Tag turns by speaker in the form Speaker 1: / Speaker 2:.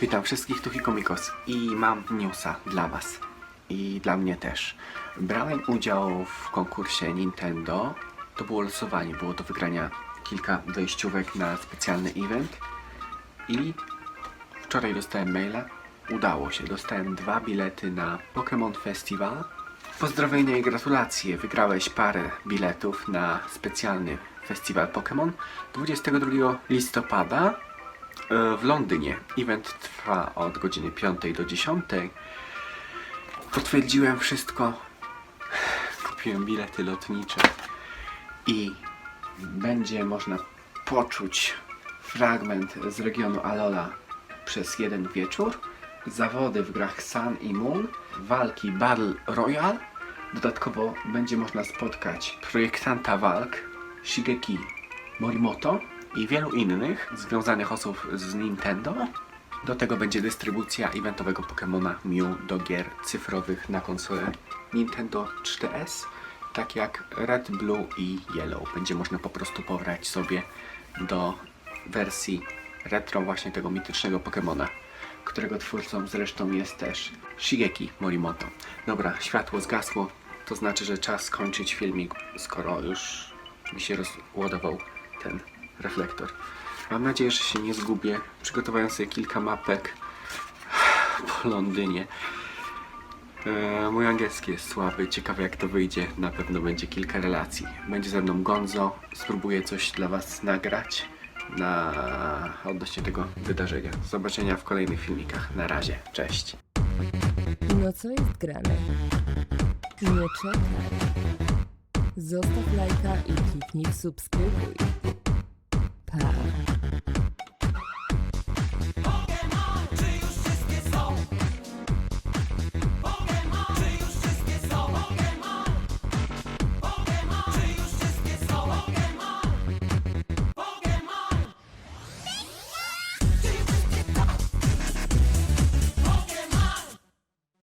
Speaker 1: Witam wszystkich, tu Hikomikos i mam newsa dla Was i dla mnie też. Brałem udział w konkursie Nintendo. To było losowanie, było do wygrania kilka wejściówek na specjalny event i wczoraj dostałem maila. Udało się, dostałem dwa bilety na Pokémon Festival. Pozdrowienia i gratulacje, wygrałeś parę biletów na specjalny festiwal Pokémon 22 listopada w Londynie. Event trwa od godziny 5 do 10. Potwierdziłem wszystko. Kupiłem bilety lotnicze i będzie można poczuć fragment z regionu Alola przez jeden wieczór. Zawody w grach Sun i Moon, walki Battle Royale. Dodatkowo będzie można spotkać projektanta walk Shigeki Morimoto i wielu innych związanych osób z Nintendo. Do tego będzie dystrybucja eventowego Pokémona Mew do gier cyfrowych na konsolę Nintendo 3DS, tak jak Red, Blue i Yellow. Będzie można po prostu pobrać sobie do wersji retro właśnie tego mitycznego Pokémona, którego twórcą zresztą jest też Shigeki Morimoto. Dobra, światło zgasło, to znaczy, że czas skończyć filmik, skoro już mi się rozładował ten reflektor. Mam nadzieję, że się nie zgubię. Przygotowałem sobie kilka mapek po Londynie. E, mój angielski jest słaby, ciekawe jak to wyjdzie. Na pewno będzie kilka relacji. Będzie ze mną Gonzo, spróbuję coś dla Was nagrać na odnośnie tego wydarzenia. Do zobaczenia w kolejnych filmikach. Na razie, cześć.
Speaker 2: No co jest grane? Nie czekaj. Zostaw lajka i kliknij subskrybuj.